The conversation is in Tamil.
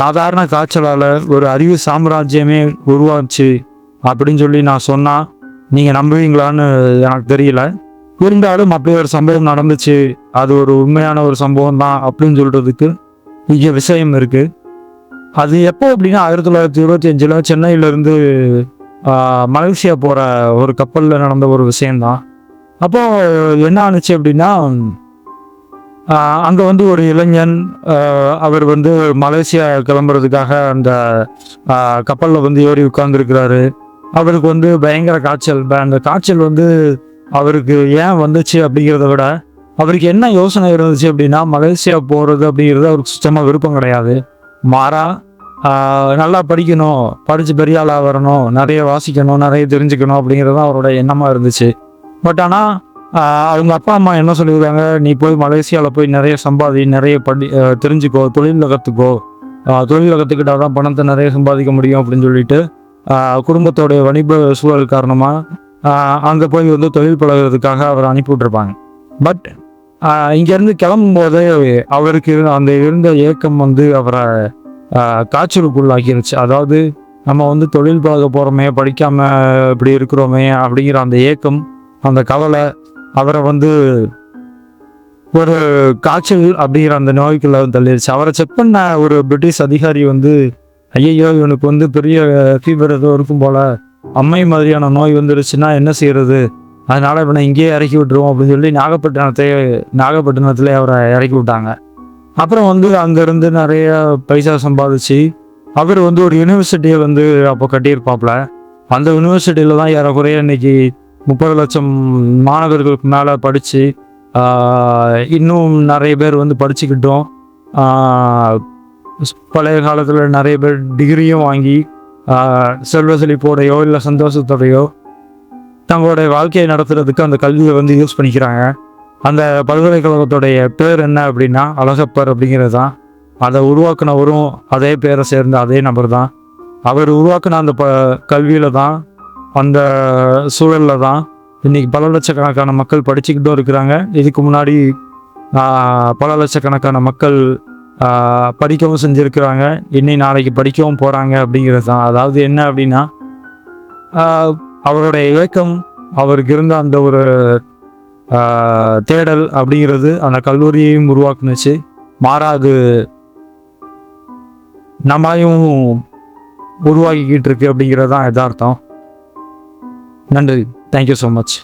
சாதாரண காய்ச்சலால் ஒரு அறிவு சாம்ராஜ்யமே உருவாச்சு அப்படின்னு சொல்லி நான் சொன்னால் நீங்கள் நம்புவீங்களான்னு எனக்கு தெரியல. இருந்தாலும் அப்படி ஒரு சம்பவம் நடந்துச்சு. அது ஒரு உண்மையான ஒரு சம்பவம் தான் அப்படின்னு சொல்கிறதுக்கு இங்கே விஷயம் இருக்குது அது எப்போ அப்படின்னா ஆயிரத்தி தொள்ளாயிரத்தி இருபத்தி அஞ்சில் சென்னையிலேருந்து மலேசியா போகிற ஒரு கப்பலில் நடந்த ஒரு விஷயம்தான். அப்போது என்ன ஆணுச்சு அப்படின்னா அங்கே வந்து ஒரு இளைஞன் அவர் வந்து மலேசியா கிளம்புறதுக்காக அந்த கப்பலில் வந்து ஏறி உட்கார்ந்துருக்கிறாரு. அவருக்கு வந்து பயங்கர காய்ச்சல். அந்த காய்ச்சல் வந்து அவருக்கு ஏன் வந்துச்சு அப்படிங்கிறத விட அவருக்கு என்ன யோசனை இருந்துச்சு அப்படின்னா மலேசியா போகிறது அப்படிங்கிறது அவருக்கு சுத்தமாக விருப்பம் கிடையாது. மாறா நல்லா படிக்கணும் படித்து பெரிய ஆளாக வரணும் நிறைய வாசிக்கணும் நிறைய தெரிஞ்சுக்கணும் அப்படிங்கிறது தான் அவரோட எண்ணமாக இருந்துச்சு. பட் ஆனால் அவங்க அப்பா அம்மா என்ன சொல்லியிருக்காங்க? நீ போய் மலேசியாவில் போய் நிறைய சம்பாதி நிறைய படி தெரிஞ்சுக்கோ தொழில் கற்றுக்கோ தொழிலில் கற்றுக்கிட்டா தான் பணத்தை நிறைய சம்பாதிக்க முடியும் அப்படின்னு சொல்லிட்டு குடும்பத்தோடைய வணிப சூழல் காரணமாக அங்கே போய் வந்து தொழில் பழகுறதுக்காக அவர் அனுப்பி விட்டுருப்பாங்க. பட் இங்கேருந்து கிளம்பும்போதே அவருக்கு அந்த இருந்த ஏக்கம் வந்து அவரை ஆஹ் காய்ச்சலுக்குள்ளாக்கிருச்சு. அதாவது நம்ம வந்து தொழில் பழக போகிறோமே படிக்காமல் இப்படி இருக்கிறோமே அப்படிங்கிற அந்த ஏக்கம் அந்த கவலை அவரை வந்து ஒரு காய்ச்சல் அப்படிங்கிற அந்த நோய்க்குள்ள தள்ளிடுச்சு. அவரை செக் பண்ண ஒரு பிரிட்டிஷ் அதிகாரி வந்து ஐயையோ இவனுக்கு வந்து பெரிய ஃபீவர் ஏதோ இருக்கும் போல. அம்மை மாதிரியான நோய் வந்துருச்சுன்னா என்ன செய்யறது? அதனால இவனை இங்கேயே இறக்கி விட்டுருவோம் அப்படின்னு சொல்லி நாகப்பட்டினத்தை நாகப்பட்டினத்துல அவரை இறக்கி விட்டாங்க. அப்புறம் வந்து அங்கேருந்து நிறைய பைசா சம்பாதிச்சு அவர் வந்து ஒரு யூனிவர்சிட்டியை வந்து அப்போ கட்டியிருப்பாப்ல அந்த யூனிவர்சிட்டியில் தான் ஏறக்குறைய இன்னைக்கு முப்பது லட்சம் மாணவர்களுக்கு மேலே படித்து இன்னும் நிறைய பேர் வந்து படிச்சுக்கிட்டோம். பழைய காலத்தில் நிறைய பேர் டிகிரியும் வாங்கி செல்வ செழிப்போடையோ இல்லை சந்தோஷத்தோடையோ தங்களுடைய வாழ்க்கையை நடத்துறதுக்கு அந்த கல்வியை வந்து யூஸ் பண்ணிக்கிறாங்க. அந்த பல்கலைக்கழகத்துடைய பேர் என்ன அப்படின்னா அழகப்பர் அப்படிங்கிறது தான். அதை உருவாக்குனவரும் அதே பேரை சேர்ந்த அதே நபர் தான். அவர் உருவாக்குன அந்த ப கல்வியில் தான் அந்த சூழலில் தான் இன்னைக்கு பல லட்சக்கணக்கான மக்கள் படிச்சுக்கிட்டும் இருக்கிறாங்க. இதுக்கு முன்னாடி பல லட்சக்கணக்கான மக்கள் படிக்கவும் செஞ்சுருக்கிறாங்க. இன்னை நாளைக்கு படிக்கவும் போகிறாங்க அப்படிங்கிறது தான். அதாவது என்ன அப்படின்னா அவருடைய இயக்கம் அவருக்கு இருந்த அந்த ஒரு தேடல் அப்படிங்கிறது அந்த கல்லூரியையும் உருவாக்குனுச்சு. மாறாது நம்மளையும் உருவாக்கிக்கிட்டு இருக்கு அப்படிங்கிறது தான் யதார்த்தம். நன்றி. Thank you so much